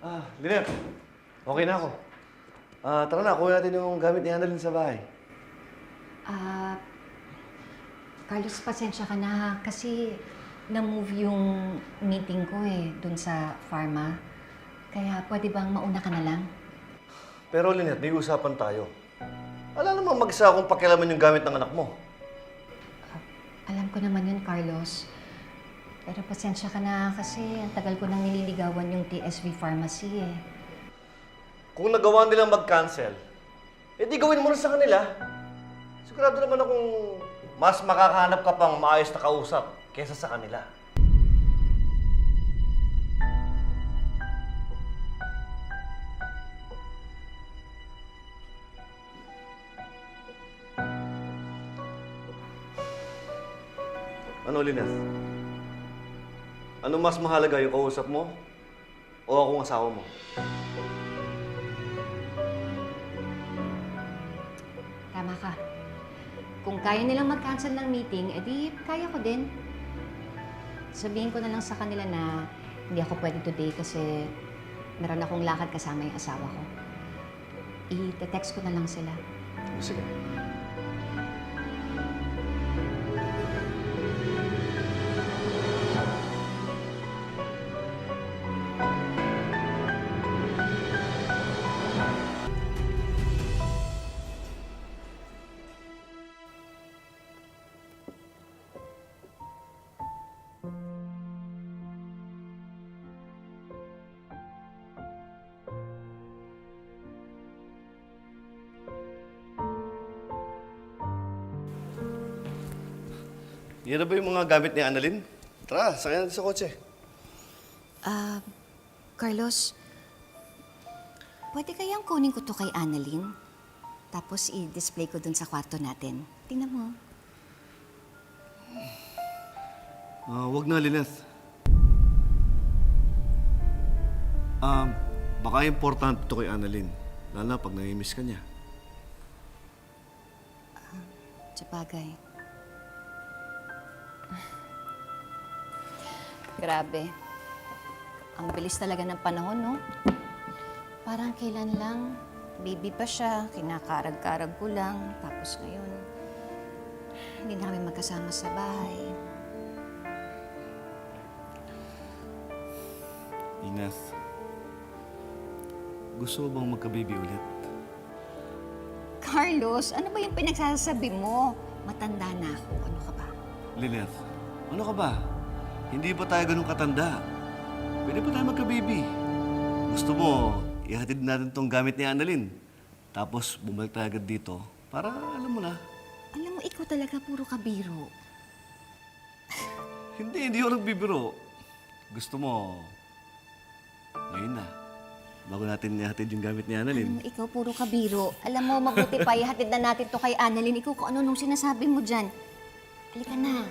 Ah, Lynette. Okay na ako. Ah, tara na, kuha natin yung gamit ni Annalyn sa bahay. Ah, Carlos, pasensya ka na ha, kasi na-move yung meeting ko eh, dun sa pharma. Kaya pwede bang mauna ka na lang? Pero Lynette, may usapan tayo. Alam naman mag-isa akong pakialaman yung gamit ng anak mo. Alam ko naman yun, Carlos. Pero pasensya ka na kasi ang tagal ko nang nililigawan yung TSV Pharmacy eh. Kung nagawa nilang mag-cancel, eh gawin mo na sa kanila. Sigurado naman akong mas makakahanap ka pang maayos na kausap kesa sa kanila. Ano, Lineth? Ano mas mahalaga, yung kausap mo o akong asawa mo? Tama ka. Kung kaya nilang mag-cancel ng meeting, edi kaya ko din. Sabihin ko na lang sa kanila na hindi ako pwede today kasi meron akong lakad kasama yung asawa ko. I-text ko na lang sila. Sige. Yan na ba yung mga gamit ni Annalyn? Tara, sakyan natin sa kotse. Ah, Carlos, pwede kayang kunin ko to kay Annalyn? Tapos i-display ko dun sa kwarto natin. Tingnan mo. Ah, wag na, Lineth. Um, baka importante to kay Annalyn. Lalo na pag nangimiss ka niya. Sa bagay. Grabe. Ang bilis talaga ng panahon, no? Parang kailan lang, baby pa siya, kinakarag-karag ko lang, tapos ngayon, hindi na kami magkasama sa bahay. Ineth, gusto mo bang magka-baby ulit? Carlos, ano ba yung pinagsasabi mo? Matanda na ako. Lineth, ano ka ba? Hindi ba tayo ganun katanda? Pwede pa tayo magka-baby. Gusto mo, ihatid natin tong gamit ni Annalyn. Tapos bumalik tayo agad dito para alam mo na. Alam mo, ikaw talaga puro kabiro. Hindi, hindi ako nagbibiro. Gusto mo, ngayon na. Bago natin ihatid yung gamit ni Annalyn. Alam mo, ikaw puro kabiro. Alam mo, mabuti pa, ihatid na natin to kay Annalyn. Ikaw kung ano nung sinasabi mo dyan. Halika na.